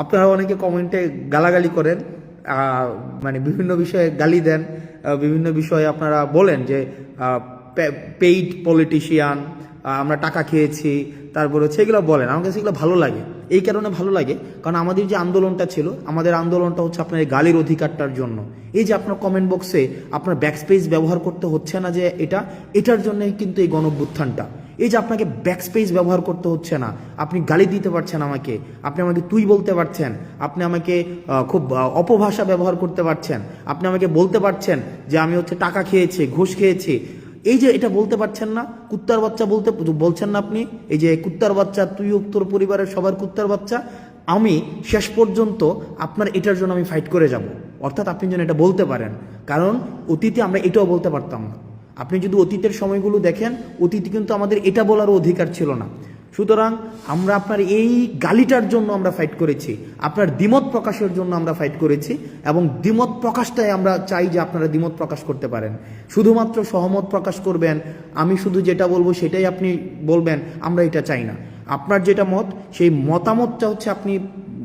আপনারা অনেকে কমেন্টে গালাগালি করেন মানে বিভিন্ন বিষয়ে গালি দেন বিভিন্ন বিষয়ে আপনারা বলেন যে পেইড পলিটিশিয়ান আমরা টাকা খেয়েছি, তারপরে সেগুলো বলেন। আমার কাছে এগুলো ভালো লাগে। এই কারণে ভালো লাগে, কারণ আমাদের যে আন্দোলনটা ছিল, আমাদের আন্দোলনটা হচ্ছে আপনার এই গালির অধিকারটার জন্য। এই যে আপনার কমেন্ট বক্সে আপনার ব্যাকস্পেস ব্যবহার করতে হচ্ছে না যে এটা, এটার জন্যই কিন্তু এই গণভ্যুত্থানটা। এই যে আপনাকে ব্যাকস্পেস ব্যবহার করতে হচ্ছে না, আপনি গালি দিতে পারছেন আমাকে, আপনি আমাকে তুই বলতে পারছেন, আপনি আমাকে খুব অপভাষা ব্যবহার করতে পারছেন, আপনি আমাকে বলতে পারছেন যে আমি হচ্ছে টাকা খেয়েছি, ঘুষ খেয়েছি। এই যে এটা বলতে পারছেন না, কুত্তার বাচ্চা বলতে, বলছেন না আপনি, এই যে কুত্তার বাচ্চা, তুই তোর পরিবারের সবার কুত্তার বাচ্চা, আমি শেষ পর্যন্ত আপনার এটার জন্য আমি ফাইট করে যাব। অর্থাৎ আপনি যেন এটা বলতে পারেন। কারণ অতীতে আমরা এটাও বলতে পারতাম না। আপনি যদি অতীতের সময়গুলো দেখেন, অতীতে কিন্তু আমাদের এটা বলারও অধিকার ছিল না। সুতরাং আমরা আপনার এই গালিটার জন্য আমরা ফাইট করেছি, আপনার দ্বিমত প্রকাশের জন্য আমরা ফাইট করেছি এবং দ্বিমত প্রকাশটাই আমরা চাই যে আপনারা দ্বিমত প্রকাশ করতে পারেন। শুধুমাত্র সহমত প্রকাশ করবেন, আমি শুধু যেটা বলব সেটাই আপনি বলবেন, আমরা এটা চাই না। আপনার যেটা মত, সেই মতামতটা হচ্ছে আপনি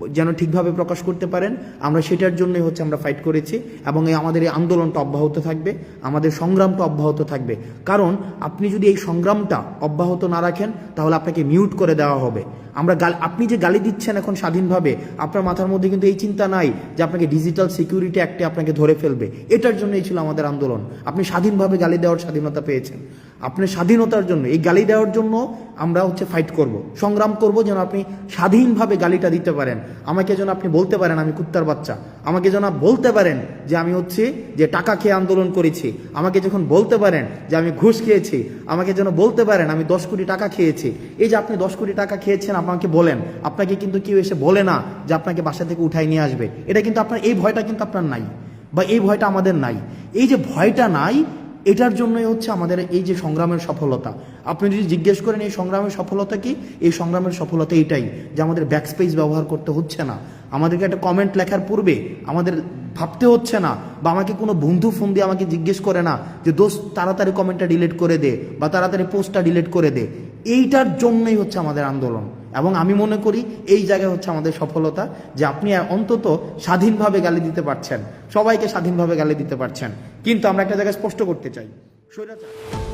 যেন ঠিকভাবে প্রকাশ করতে পারেন। আমরা সেটার জন্যই হচ্ছে আমরা ফাইট করেছি এবং এই আমাদের এই আন্দোলনটা অব্যাহত থাকবে, আমাদের সংগ্রামটা অব্যাহত থাকবে। কারণ আপনি যদি এই সংগ্রামটা অব্যাহত না রাখেন, তাহলে আপনাকে মিউট করে দেওয়া হবে। আমরা গাল, আপনি যে গালি দিচ্ছেন এখন স্বাধীনভাবে, আপনার মাথার মধ্যে কিন্তু এই চিন্তা নাই যে আপনাকে ডিজিটাল সিকিউরিটি অ্যাক্টে আপনাকে ধরে ফেলবে। এটার জন্যই ছিল আমাদের আন্দোলন। আপনি স্বাধীনভাবে গালি দেওয়ার স্বাধীনতা পেয়েছেন। আপনার স্বাধীনতার জন্য, এই গালি দেওয়ার জন্য আমরা হচ্ছে ফাইট করব। সংগ্রাম করব যেন আপনি স্বাধীনভাবে গালিটা দিতে পারেন। আমাকে যেন আপনি বলতে পারেন আমি কুত্তার বাচ্চা। আমাকে যেন বলতে পারেন যে আমি হচ্ছে যে টাকা খেয়ে আন্দোলন করেছি। আমাকে যখন বলতে পারেন যে আমি ঘুষ খেয়েছি, আমাকে যেন বলতে পারেন আমি দশ কোটি টাকা খেয়েছি। এই যে আপনি দশ কোটি টাকা খেয়েছেন আমাকে বলেন। আপনাকে কিন্তু কেউ এসে বলে না যে আপনাকে বাসা থেকে উঠাই নিয়ে আসবে। এটা কিন্তু আপনার, এই ভয়টা কিন্তু আপনার নাই বা এই ভয়টা আমাদের নাই। এই যে ভয়টা নাই এটার জন্যই হচ্ছে আমাদের এই যে সংগ্রামের সফলতা। আপনি যদি জিজ্ঞেস করেন, এই সংগ্রামের সফলতা কি? এই সংগ্রামের সফলতা এটাই, যে আমাদের ব্যাকস্পেস ব্যবহার করতে হচ্ছে না। আমাদেরকে একটা কমেন্ট লেখার পূর্বে আমাদের ভাবতে হচ্ছে না, বা আমাকে কোনো বন্ধু ফোন দিয়ে আমাকে জিজ্ঞেস করে না, যে দোস্ত, তাড়াতাড়ি কমেন্টটা ডিলিট করে দে, বা তাড়াতাড়ি পোস্টটা ডিলিট করে দে। এইটার জন্যই হচ্ছে আমাদের আন্দোলন। এবং আমি মনে করি এই জায়গায় হচ্ছে আমাদের সফলতা যে আপনি অন্তত স্বাধীনভাবে গালি দিতে পারছেন। সবাইকে স্বাধীনভাবে গালি দিতে পারছেন। কিন্তু আমরা একটা জায়গায় স্পষ্ট করতে চাই। স্বৈরাচার।